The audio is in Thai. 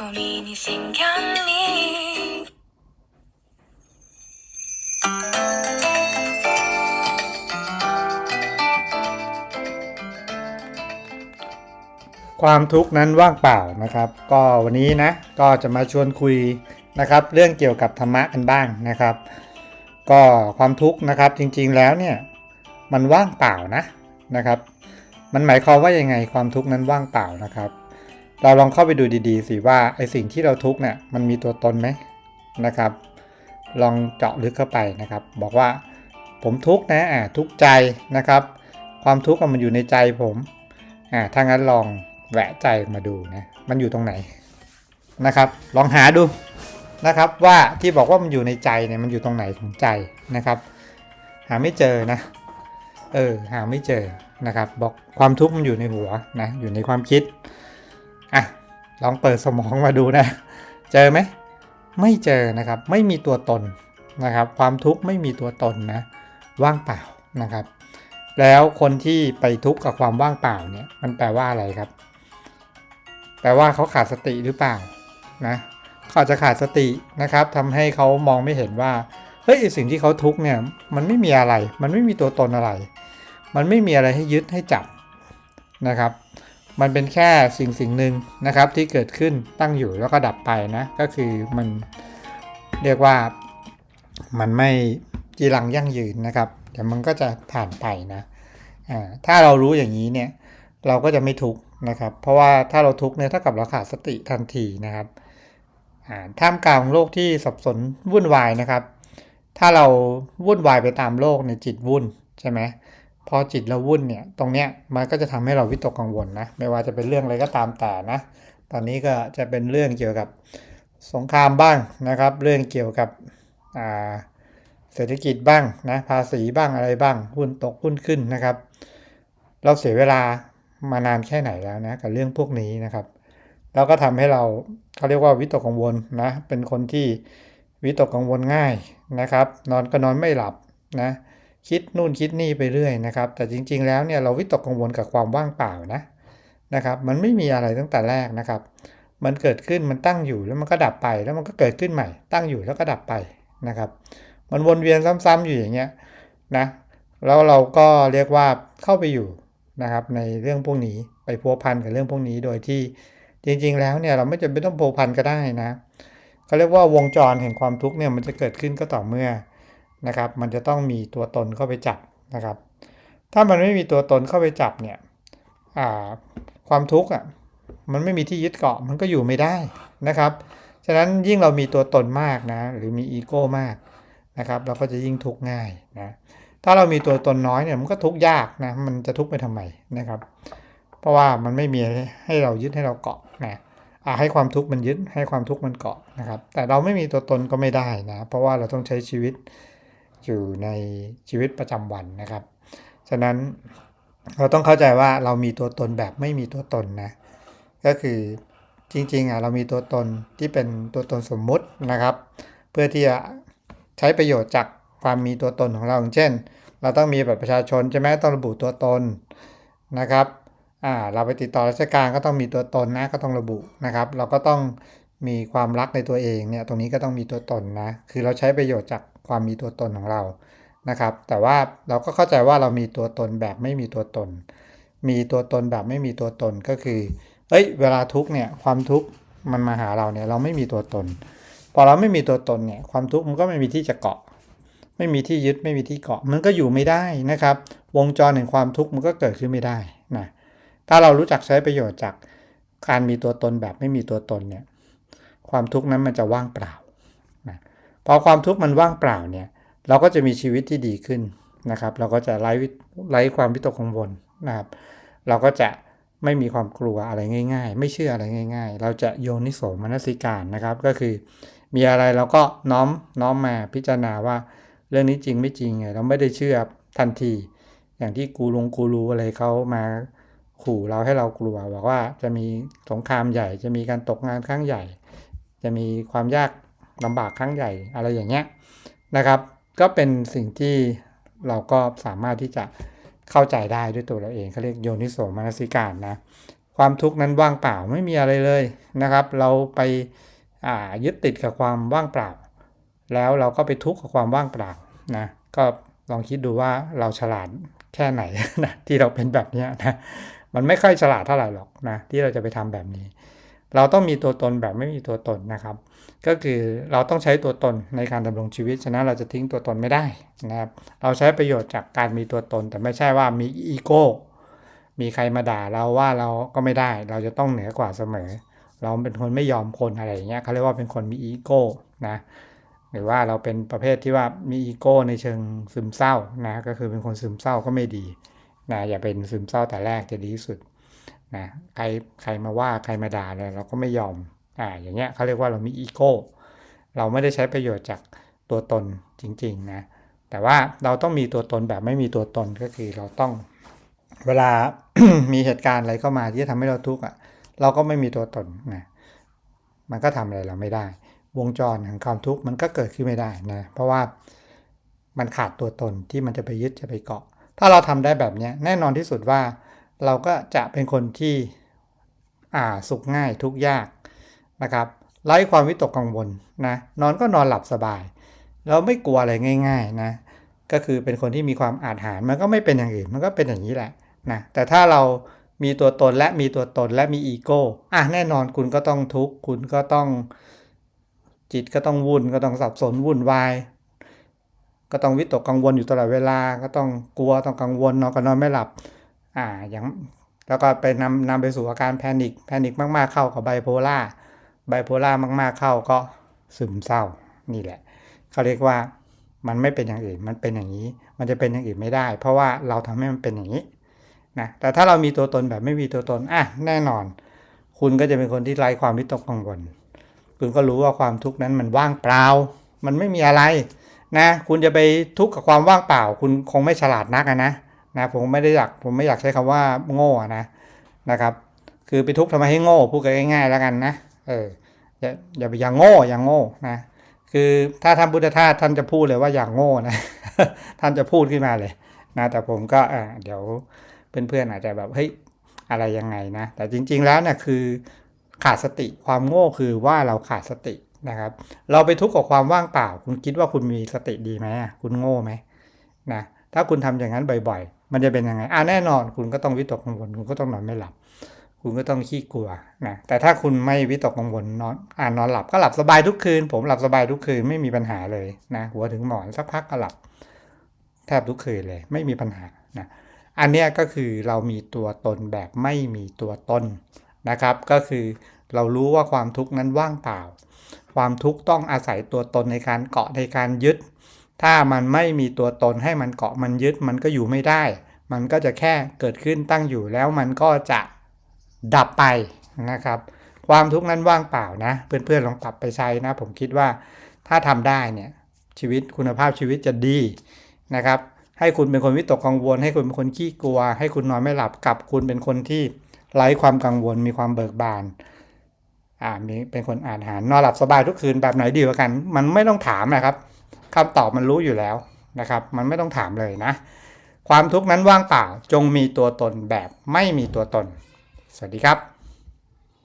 고민이 생겼니 ความทุกข์นั้นว่างเปล่านะครับ ก็วันนี้นะก็จะมาชวนคุยนะครับ เรื่องเกี่ยวกับธรรมะกันบ้างนะครับ ก็ความทุกข์นะครับจริงๆแล้วเนี่ยมันว่างเปล่านะนะครับ มันหมายความว่ายังไงความทุกข์นั้นว่างเปล่านะครับ เราลองเข้าไปดูดีๆสิว่าไอสิ่งที่เราทุกเนี่ยมันมีตัวตนไหมนะครับ ลองเจาะลึกเข้าไปนะครับ บอกว่าผมทุกนะอ่าทุกใจนะครับ ความทุกข์มันอยู่ในใจผมอ่าถ้างั้นลองแหวะใจมาดูนะมันอยู่ตรงไหนนะครับ ลองหาดูนะครับว่าที่บอกว่ามันอยู่ในใจเนี่ยมันอยู่ตรงไหนของใจนะครับ หาไม่เจอนะเออหาไม่เจอนะครับ บอกความทุกข์มันอยู่ในหัวนะอยู่ในความคิด อะลองเปิดสมองมาดูนะ เจอไหม ไม่เจอนะครับ ไม่มีตัวตนนะครับ ความทุกข์ไม่มีตัวตนนะว่างเปล่านะครับ แล้วคนที่ไปทุกข์กับความว่างเปล่าเนี่ยมันแปลว่าอะไรครับ แปลว่าเขาขาดสติหรือเปล่านะเขาอาจจะขาดสตินะครับทำให้เขามองไม่เห็นว่าเฮ้ยสิ่งที่เขาทุกข์เนี่ยมันไม่มีอะไร มันไม่มีตัวตนอะไร มันไม่มีอะไรให้ยึดให้จับนะครับ มันเป็นแค่สิ่งสิ่งหนึ่งนะครับที่เกิดขึ้นตั้งอยู่แล้วก็ดับไปนะ ก็คือมันเรียกว่ามันไม่จีรังยั่งยืนนะครับเดี๋ยวมันก็จะผ่านไปนะถ้าเรารู้อย่างนี้เนี่ยเราก็จะไม่ทุกข์นะครับ เพราะว่าถ้าเราทุกข์เนี่ยเท่ากับเราขาดสติทันทีนะครับท่ามกลางโลกที่สับสนวุ่นวายนะครับ ถ้าเราวุ่นวายไปตามโลกในจิตวุ่นใช่ไหม พอจิตเราวุ่นเนี่ยตรงเนี้ยมันก็จะทำให้เราวิตกกังวลนะไม่ว่าจะเป็นเรื่องอะไรก็ตามแต่นะ ตอนนี้ก็จะเป็นเรื่องเกี่ยวกับสงครามบ้างนะครับ เรื่องเกี่ยวกับเศรษฐกิจบ้างนะภาษีบ้างอะไรบ้างหุ้นตกหุ้นขึ้นนะครับ เราเสียเวลามานานแค่ไหนแล้วนะกับเรื่องพวกนี้นะครับแล้วก็ทำให้เราเขาเรียกว่าวิตกกังวลนะเป็นคนที่วิตกกังวลง่ายนะครับ นอนก็นอนไม่หลับนะ คิดนู่นคิดนี่ไปเรื่อยนะครับ แต่จริง ๆ แล้วเนี่ยเราวิตกกังวลกับความว่างเปล่านะนะครับ มันไม่มีอะไรตั้งแต่แรกนะครับ มันเกิดขึ้นมันตั้งอยู่แล้วมันก็ดับไป แล้วมันก็เกิดขึ้นใหม่ ตั้งอยู่แล้วก็ดับไปนะครับ มันวนเวียนซ้ำๆอยู่อย่างเงี้ยนะแล้วเราก็เรียกว่าเข้าไปอยู่นะครับในเรื่องพวกนี้ไปพัวพันกับเรื่องพวกนี้โดยที่จริง ๆ แล้วเนี่ยเราไม่จำเป็นต้องพัวพันก็ได้นะเขาเรียกว่าวงจรแห่งความทุกข์เนี่ยมันจะเกิดขึ้นก็ต่อเมื่อ นะครับ มันจะต้องมีตัวตนเข้าไปจับนะครับ ถ้ามันไม่มีตัวตนเข้าไปจับเนี่ยความทุกข์อะมันไม่มีที่ยึดเกาะมันก็อยู่ไม่ได้นะครับ ฉะนั้นยิ่งเรามีตัวตนมากนะหรือมีอีโก้มากนะครับ เราก็จะยิ่งทุกข์ง่ายนะถ้าเรามีตัวตนน้อยเนี่ยมันก็ทุกข์ยากนะมันจะทุกข์ไปทำไมนะครับ เพราะว่ามันไม่มีให้เรายึดให้เราเกาะนะอ่าให้ความทุกข์มันยึดให้ความทุกข์มันเกาะนะครับ แต่เราไม่มีตัวตนก็ไม่ได้นะ เพราะว่าเราต้องใช้ชีวิต อยู่ในชีวิตประจำวันนะครับ ฉะนั้นเราต้องเข้าใจว่าเรามีตัวตนแบบไม่มีตัวตนนะ ก็คือจริงๆอะเรามีตัวตนที่เป็นตัวตนสมมุตินะครับ เพื่อที่จะใช้ประโยชน์จากความมีตัวตนของเราอย่างเช่น เราต้องมีบัตรประชาชนใช่ไหมต้องระบุตัวตนนะครับอ่าเราไปติดต่อราชการก็ต้องมีตัวตนนะก็ต้องระบุนะครับ เราก็ต้องมีความรักในตัวเองเนี่ยตรงนี้ก็ต้องมีตัวตนนะคือเราใช้ประโยชน์จาก ความมีตัวตนของเรานะครับ แต่ว่าเราก็เข้าใจว่าเรามีตัวตนแบบไม่มีตัวตน มีตัวตนแบบไม่มีตัวตนก็คือเอ้ยเวลาทุกข์เนี่ยความทุกข์มันมาหาเราเนี่ยเราไม่มีตัวตน พอเราไม่มีตัวตนเนี่ยความทุกข์มันก็ไม่มีที่จะเกาะ ไม่มีที่ยึดไม่มีที่เกาะ มันก็อยู่ไม่ได้นะครับ วงจรแห่งความทุกข์มันก็เกิดขึ้นไม่ได้นะถ้าเรารู้จักใช้ประโยชน์จากการมีตัวตนแบบไม่มีตัวตนเนี่ยความทุกข์นั้นมันจะว่างเปล่า พอความทุกข์มันว่างเปล่าเนี่ย เราก็จะมีชีวิตที่ดีขึ้นนะครับ เราก็จะไร้ไร้ความวิตกกังวลนะครับ เราก็จะไม่มีความกลัวอะไรง่าย ๆ ไม่เชื่ออะไรง่าย ๆ เราจะโยนิโสมนสิการนะครับ ก็คือ มีอะไรเราก็น้อมน้อมมาพิจารณาว่าเรื่องนี้จริงไม่จริงไงเราไม่ได้เชื่อทันที อย่างที่กูลงกูรูอะไรเขามาขู่เราให้เรากลัวบอกว่าจะมีสงครามใหญ่ จะมีการตกงานครั้งใหญ่ จะมีความยาก ลำบากครั้งใหญ่อะไรอย่างเงี้ยนะครับ ก็เป็นสิ่งที่เราก็สามารถที่จะเข้าใจได้ด้วยตัวเราเองเขาเรียกโยนิโสมนสิการนะความทุกข์นั้นว่างเปล่าไม่มีอะไรเลยนะครับ เราไปายึดติดกับความว่างเปล่า แล้วเราก็ไปทุกข์กับความว่างเปล่านะก็ลองคิดดูว่าเราฉลาดแค่ไหนนะที่เราเป็นแบบนี้นะมันไม่ค่อยฉลาดเท่าไหร่หรอกนะที่เราจะไปทำแบบนี้ เราต้องมีตัวตนแบบไม่มีตัวตนนะครับ ก็คือเราต้องใช้ตัวตนในการดำรงชีวิต ฉะนั้นเราจะทิ้งตัวตนไม่ได้นะครับ เราใช้ประโยชน์จากการมีตัวตน แต่ไม่ใช่ว่ามีอีโก้ มีใครมาด่าเราว่าเราก็ไม่ได้ เราจะต้องเหนือกว่าเสมอ เราเป็นคนไม่ยอมคนอะไรอย่างเงี้ยเขาเรียกว่าเป็นคนมีอีโก้นะหรือว่าเราเป็นประเภทที่ว่ามีอีโก้ในเชิงซึมเศร้านะก็คือเป็นคนซึมเศร้าก็ไม่ดีนะอย่าเป็นซึมเศร้าแต่แรกจะดีที่สุด นะใครใครมาว่าใครมาด่าเลยเราก็ไม่ยอมอ่าอย่างเงี้ยเขาเรียกว่าเรามีอีโก้เราไม่ได้ใช้ประโยชน์จากตัวตนจริงๆนะแต่ว่าเราต้องมีตัวตนแบบไม่มีตัวตนก็คือเราต้องเวลา มีเหตุการณ์อะไรเข้ามาที่จะทำให้เราทุกข์อะเราก็ไม่มีตัวตนนะมันก็ทำอะไรเราไม่ได้ วงจรของความทุกข์มันก็เกิดขึ้นไม่ได้นะเพราะว่ามันขาดตัวตนที่มันจะไปยึดจะไปเกาะ ถ้าเราทำได้แบบนี้แน่นอนที่สุดว่า เราก็จะเป็นคนที่อ่าสุขง่ายทุกยากนะครับไร้ความวิตกกังวลนะนอนก็นอนหลับสบาย เราไม่กลัวอะไรง่าย ๆนะก็คือเป็นคนที่มีความอาจหารมันก็ไม่เป็นอย่างอื่นมันก็เป็นอย่างนี้แหละนะแต่ถ้าเรามีตัวตนและมีตัวตนและมีอีโก้อะแน่นอนคุณก็ต้องทุกข์คุณก็ต้องจิตก็ต้องวุ่นก็ต้องสับสนวุ่นวาย ก็ต้องวิตกกังวลอยู่ตลอดเวลาก็ต้องกลัวต้องกังวลนอนก็นอนไม่หลับ อ่าอย่างแล้วก็ไปนำนำไปสู่อาการแพนิคแพนิคมากๆเข้ากับไบโพล่าไบโพล่ามากๆเข้าก็ซึมเศร้านี่แหละเขาเรียกว่ามันไม่เป็นอย่างอื่นมันเป็นอย่างนี้ มันจะเป็นอย่างอื่นไม่ได้ เพราะว่าเราทำให้มันเป็นอย่างนี้นะแต่ถ้าเรามีตัวตนแบบไม่มีตัวตนอะแน่นอน คุณก็จะเป็นคนที่ไร้ความวิตกกังวลคุณก็รู้ว่าความทุกข์นั้นมันว่างเปล่า มันไม่มีอะไรนะ คุณจะไปทุกข์กับความว่างเปล่า คุณคงไม่ฉลาดนักอะนะ นะผมไม่ได้อยากผมไม่อยากใช้คำว่าโง่อะนะนะครับ คือไปทุกข์ทำไมให้โง่พูดกันง่าย ๆ แล้วกันนะเอออย่าอย่าไปอย่างโง่อย่างโง่นะคือถ้าท่านพุทธทาสท่านจะพูดเลยว่าอย่างโง่นะท่านจะพูดขึ้นมาเลยนะแต่ผมก็อ่าเดี๋ยวเพื่อนๆอาจจะแบบเฮ้ยอะไรยังไงนะ แต่จริง ๆแล้วเนี่ยคือขาดสติความโง่คือว่าเราขาดสตินะครับ เราไปทุกข์กับความว่างเปล่า คุณคิดว่าคุณมีสติดีไหมคุณโง่ไหมนะถ้าคุณทำอย่างนั้นบ่อยๆ มันจะเป็นยังไงอ่าแน่นอน คุณก็ต้องวิตกกังวลคุณก็ต้องนอนไม่หลับ คุณก็ต้องขี้กลัวนะแต่ถ้าคุณไม่วิตกกังวลนอนอ่านนอนหลับก็หลับสบายทุกคืน ผมหลับสบายทุกคืนไม่มีปัญหาเลยนะหัวถึงหมอนสักพักก็หลับ แทบทุกคืนเลย ไม่มีปัญหานะอันนี้ก็คือเรามีตัวตนแบบไม่มีตัวตนนะครับ ก็คือเรารู้ว่าความทุกข์นั้นว่างเปล่า ความทุกข์ต้องอาศัยตัวตนในการเกาะในการยึด ถ้ามันไม่มีตัวตนให้มันเกาะมันยึดมันก็อยู่ไม่ได้ มันก็จะแค่เกิดขึ้นตั้งอยู่แล้วมันก็จะดับไปนะครับ ความทุกข์นั้นว่างเปล่านะ เพื่อนๆลองปรับไปใช้นะ ผมคิดว่าถ้าทำได้เนี่ยชีวิตคุณภาพชีวิตจะดีนะครับ ให้คุณเป็นคนวิตกกังวล ให้คุณเป็นคนขี้กลัว ให้คุณนอนไม่หลับกับคุณเป็นคนที่ไร้ความกังวลมีความเบิกบานอ่ามีเป็นคนอ่านหารนอนหลับสบายทุกคืนแบบไหนดีกว่ากัน มันไม่ต้องถามนะครับ คำตอบมันรู้อยู่แล้วนะครับ มันไม่ต้องถามเลยนะ ความทุกข์นั้นว่างเปล่าจงมีตัวตนแบบไม่มีตัวตน สวัสดีครับ